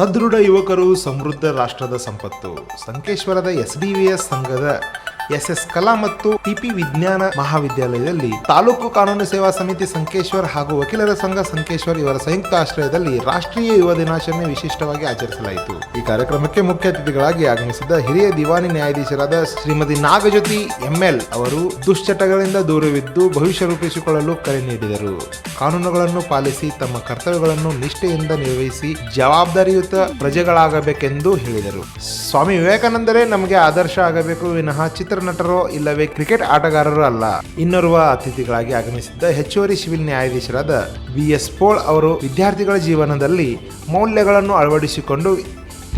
ಸದೃಢ ಯುವಕರು ಸಮೃದ್ಧ ರಾಷ್ಟ್ರದ ಸಂಪತ್ತು. ಸಂಕೇಶ್ವರದ ಎಸ್ ಸಂಘದ ಎಸ್ಎಸ್ ಕಲಾ ಮತ್ತು ಟಿಪಿ ವಿಜ್ಞಾನ ಮಹಾವಿದ್ಯಾಲಯದಲ್ಲಿ ತಾಲೂಕು ಕಾನೂನು ಸೇವಾ ಸಮಿತಿ ಸಂಕೇಶ್ವರ್ ಹಾಗೂ ವಕೀಲರ ಸಂಘ ಸಂಕೇಶ್ವರ್ ಇವರ ಸಂಯುಕ್ತ ಆಶ್ರಯದಲ್ಲಿ ರಾಷ್ಟ್ರೀಯ ಯುವ ದಿನಾಚರಣೆ ವಿಶಿಷ್ಟವಾಗಿ ಆಚರಿಸಲಾಯಿತು. ಈ ಕಾರ್ಯಕ್ರಮಕ್ಕೆ ಮುಖ್ಯ ಅತಿಥಿಗಳಾಗಿ ಆಗಮಿಸಿದ ಹಿರಿಯ ದಿವಾನಿ ನ್ಯಾಯಾಧೀಶರಾದ ಶ್ರೀಮತಿ ನಾಗಜ್ಯೋತಿ ಎಂಎಲ್ ಅವರು ದುಶ್ಚಟಗಳಿಂದ ದೂರವಿದ್ದು ಭವಿಷ್ಯ ರೂಪಿಸಿಕೊಳ್ಳಲು ಕರೆ ನೀಡಿದರು. ಕಾನೂನುಗಳನ್ನು ಪಾಲಿಸಿ ತಮ್ಮ ಕರ್ತವ್ಯಗಳನ್ನು ನಿಷ್ಠೆಯಿಂದ ನಿರ್ವಹಿಸಿ ಜವಾಬ್ದಾರಿಯುತ ಪ್ರಜೆಗಳಾಗಬೇಕೆಂದು ಹೇಳಿದರು. ಸ್ವಾಮಿ ವಿವೇಕಾನಂದರೇ ನಮಗೆ ಆದರ್ಶ ಆಗಬೇಕು. ವಿನಃ ಚಿತ್ರನಟರೋ ಇಲ್ಲವೇ ಕ್ರಿಕೆಟ್ ಆಟಗಾರರು ಅಲ್ಲ. ಇನ್ನೋರ್ವ ಅತಿಥಿಗಳಾಗಿ ಆಗಮಿಸಿದ್ದ ಹೆಚ್ಚುವರಿ ಸಿವಿಲ್ ನ್ಯಾಯಾಧೀಶರಾದ ಬಿ ಎಸ್ ಪೋಳ್ ಅವರು ವಿದ್ಯಾರ್ಥಿಗಳ ಜೀವನದಲ್ಲಿ ಮೌಲ್ಯಗಳನ್ನು ಅಳವಡಿಸಿಕೊಂಡು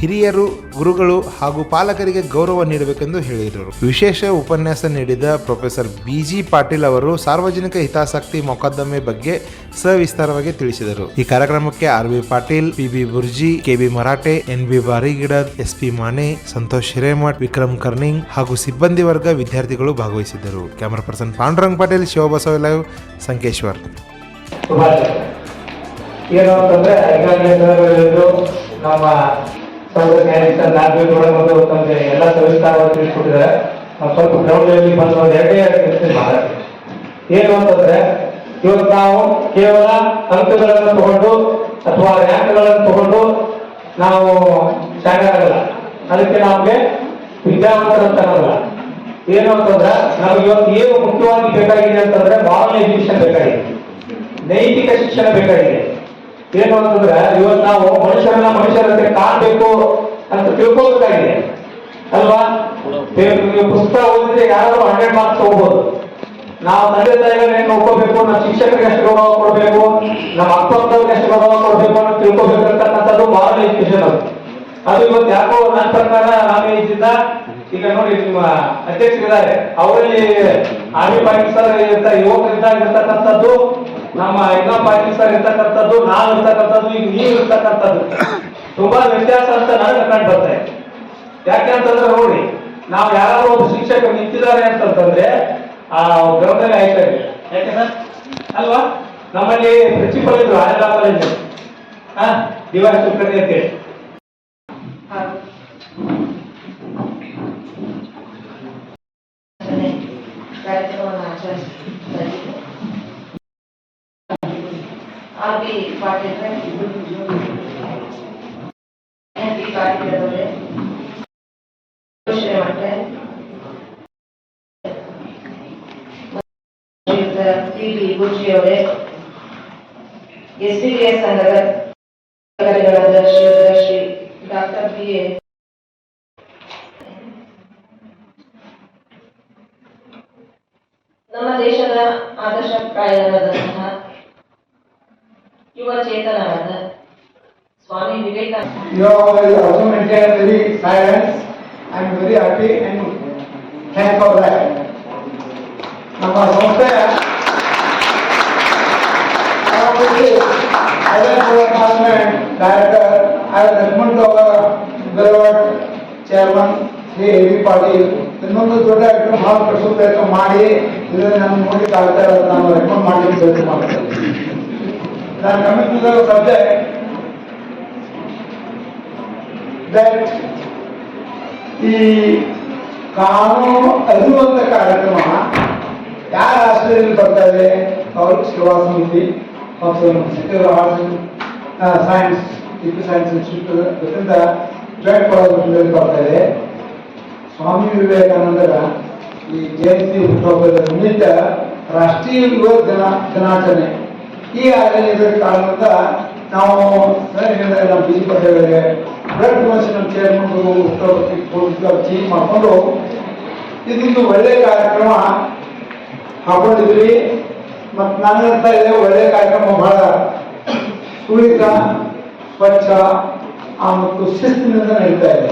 ಹಿರಿಯರು, ಗುರುಗಳು ಹಾಗೂ ಪಾಲಕರಿಗೆ ಗೌರವ ನೀಡಬೇಕೆಂದು ಹೇಳಿದರು. ವಿಶೇಷ ಉಪನ್ಯಾಸ ನೀಡಿದ ಪ್ರೊಫೆಸರ್ ಬಿ ಜಿ ಪಾಟೀಲ್ ಅವರು ಸಾರ್ವಜನಿಕ ಹಿತಾಸಕ್ತಿ ಮೊಕದ್ದಮೆ ಬಗ್ಗೆ ಸವಿಸ್ತಾರವಾಗಿ ತಿಳಿಸಿದರು. ಈ ಕಾರ್ಯಕ್ರಮಕ್ಕೆ R B Patil P B Burji K B Marathe N B Barigidad S P Mane Santosh Hiremath, Vikram Karning ಹಾಗೂ ಸಿಬ್ಬಂದಿ ವರ್ಗ ವಿದ್ಯಾರ್ಥಿಗಳು ಭಾಗವಹಿಸಿದ್ದರು. Camera person Pandurang Patil, Shivabasava live, Sankeshwar. ಏನು ಅಂತಂದ್ರೆ ನಮ್ಮ ಸೌರ ನ್ಯಾಯಾಧೀಶ ನಾಗೇಗೌಡ ಮತ್ತು ತಮಗೆ ಎಲ್ಲ ಸವಿಸ್ತಾರವಾಗಿ ತಿಳಿಸ್ಕೊಟ್ಟಿದ್ದಾರೆ. ಸ್ವಲ್ಪ ಗ್ರೌಂಡ್ ಲೆವೆಲ್ ಬಂದು ಎರಡೇ ಎರಡು ಕ್ವೆಶ್ಚನ್ ಏನು ಅಂತಂದ್ರೆ ಇವತ್ತು ನಾವು ಕೇವಲ ಅಂಕಗಳನ್ನು ತಗೊಂಡು ಅಥವಾ ರ್ಯಾಂಕ್ಗಳನ್ನು ತಗೊಂಡು ನಾವು ಶಾಣೆಯಾಗಲ್ಲ ಅದಕ್ಕೆ ನಮಗೆ ವಿದ್ಯಾವಂತರು ಏನು ಅಂತಂದ್ರೆ, ನಮ್ಗೆ ಇವತ್ತು ಏನು ಮುಖ್ಯವಾಗಿ ಬೇಕಾಗಿದೆ ಅಂತಂದ್ರೆ ಮಾರಲ್ ಎಜುಕೇಶನ್ ಬೇಕಾಗಿದೆ. ನೈತಿಕ ಶಿಕ್ಷಣ ಬೇಕಾಗಿದೆ. ಏನು ಅಂತಂದ್ರೆ ಇವತ್ತು ನಾವು ಮನುಷ್ಯರನ್ನ ಮನುಷ್ಯರಂತೆ ಕಾಣಬೇಕು ಅಂತ ತಿಳ್ಕೊಬೇಕಾಗಿದೆ ಅಲ್ವಾ? ಪುಸ್ತಕ ಓದಿದ್ರೆ ಯಾರಾದ್ರೂ ಹಂಡ್ರೆಡ್ ಮಾರ್ಕ್ಸ್ ಹೋಗ್ಬೋದು ನಾವು ತಂದೆ ತಾಯಿಗಳನ್ನ ನೋಡ್ಕೋಬೇಕು ನಮ್ಮ ಶಿಕ್ಷಕರಿಗೆ ಎಷ್ಟು ಗೌರವ ಕೊಡಬೇಕು, ನಮ್ಮ ಅಪ್ಪ ಅಪ್ಪವ್ರಿಗೆ ಎಷ್ಟು ಗೌರವ ಕೊಡಬೇಕು ಅಂತ ತಿಳ್ಕೊಬೇಕಂತಕ್ಕಂಥದ್ದು ಮಾರಲ್ ಎಜುಕೇಶನ್ ಅದು. ಅದು ಇವತ್ತು ಯಾಕೋ ನನ್ನ ಪ್ರಕಾರ ನಾನು ಇದ್ದಿದ್ದ ಈಗ ನೋಡಿ ನಿಮ್ಮ ಅಧ್ಯಕ್ಷರಿದ್ದಾರೆ. ಅವರಲ್ಲಿ ಆರ್ಮಿ ಪಾಕಿಸ್ತಾನ ಯುವಕರಿಂದ ಇರ್ತಕ್ಕಂಥದ್ದು ನಮ್ಮ ಇನ್ನೊಬ್ಬ ಪಾಟೀಲ್ ಸರ್ ಇರ್ತಕ್ಕಂಥದ್ದು ನಾವು ಇರ್ತಕ್ಕಂಥದ್ದು ಈಗ ನೀವು ಇರ್ತಕ್ಕಂಥದ್ದು. ತುಂಬಾ ವ್ಯತ್ಯಾಸ ಅಂತ ನನಗೆ ಕಂಡು ಬರ್ತಾ. ಇದೆ ಯಾಕೆ ಅಂತಂದ್ರೆ ನೋಡಿ ನಾವು ಯಾರಾದ್ರೂ ಒಬ್ಬ ಶಿಕ್ಷಕರು ನಿಂತಿದ್ದಾರೆ ಅಂತಂತಂದ್ರೆ ಆ ಗ್ರೌಂಡಲ್ಲಿ ಆಯ್ತಾ ಇದೆ. ಯಾಕೆ ಸರ್? ಅಲ್ವಾ? ನಮ್ಮಲ್ಲಿ ಪ್ರಿನ್ಸಿಪಲ್ ಇದ್ರು ಆಯ್ದ ಕಾಲೇಜ್ ಹಾ ದಿವಾಳಿ ಅಂತೇಳಿ. R B Patil N B Patil ಅವರೇ ಶ್ರೀಮಠೆ ಶ್ರೀಯುತ ಪಿ ಬಿ ಬುರ್ಜಿ ಅವರೇ ಎಸ್ ಡಿ ಎಸ್ ಸಂಘದ ಅಧಿಕಾರಿಗಳಾದ ಶ್ರೀಯುತ ಶ್ರೀ ಡಾಕ್ಟರ್ ಬಿ ಎ ನಮ್ಮ ದೇಶದ ಆದರ್ಶಪ್ರಾಯರಾದಂತಹ ಯುವ ಚೇತನರಾದ Swami Vivekananda You have also maintained very silence. I am very happy and thank for that. ನಮ್ಮ ಸಂಸ್ಥೆ director I recommend hour ಬೆಳವಟ್ chairman Shri A B Patil ಇನ್ನೊಂದು ದೊಡ್ಡ ಐಟಮ್ ಭಾಳ ಕಡಿಸೋ ಪ್ರಯತ್ನ ಮಾಡಿ ಇದನ್ನು ನಾನು ನೋಡ್ಲಿಕ್ಕೆ ಆಗ್ತಾ ಇರೋದು ನಾನು ರೆಕಮೆಂಡ್ ಮಾಡಲಿಕ್ಕೆ ಪ್ರಯತ್ನ ಮಾಡ್ತೇನೆ ನಾನು coming to the subject that ಈ ಕಾನೂನು ಅರಿಯುವಂತ ಕಾರ್ಯಕ್ರಮ ಯಾರ ಆಶ್ರಯದಲ್ಲಿ ಬರ್ತಾ ಇದೆ ಅವರು ಸೇವಾ ಸಮಿತಿ ಮತ್ತು arts science TP science institute ಇದರಿಂದ ಜಾಯಿಂಟ್ ಕೊಲಾಬರೇಷನ್ ಬರ್ತಾ ಇದೆ ಸ್ವಾಮಿ ವಿವೇಕಾನಂದರ ಈ ಜಯಂತಿ ಹುಟ್ಟುಹಬ್ಬದ ನಿಮಿತ್ತ ರಾಷ್ಟ್ರೀಯ ಯುವ ದಿನ ದಿನಾಚರಣೆ ಈ ಕಾರಣದಿಂದ ನಾವು ನಮ್ಮ ಮಾಡಿಕೊಂಡು ಇದೊಂದು ಒಳ್ಳೆಯ ಕಾರ್ಯಕ್ರಮ ಹಾಕೊಂಡಿದ್ವಿ ಮತ್ತು ನಾನು ಹೇಳ್ತಾ ಕಾರ್ಯಕ್ರಮ ಬಹಳ. ಸುಳಿತ ಸ್ವಚ್ಛ ಮತ್ತು ಶಿಸ್ತಿನಿಂದ ನಡೀತಾ ಇದೆ.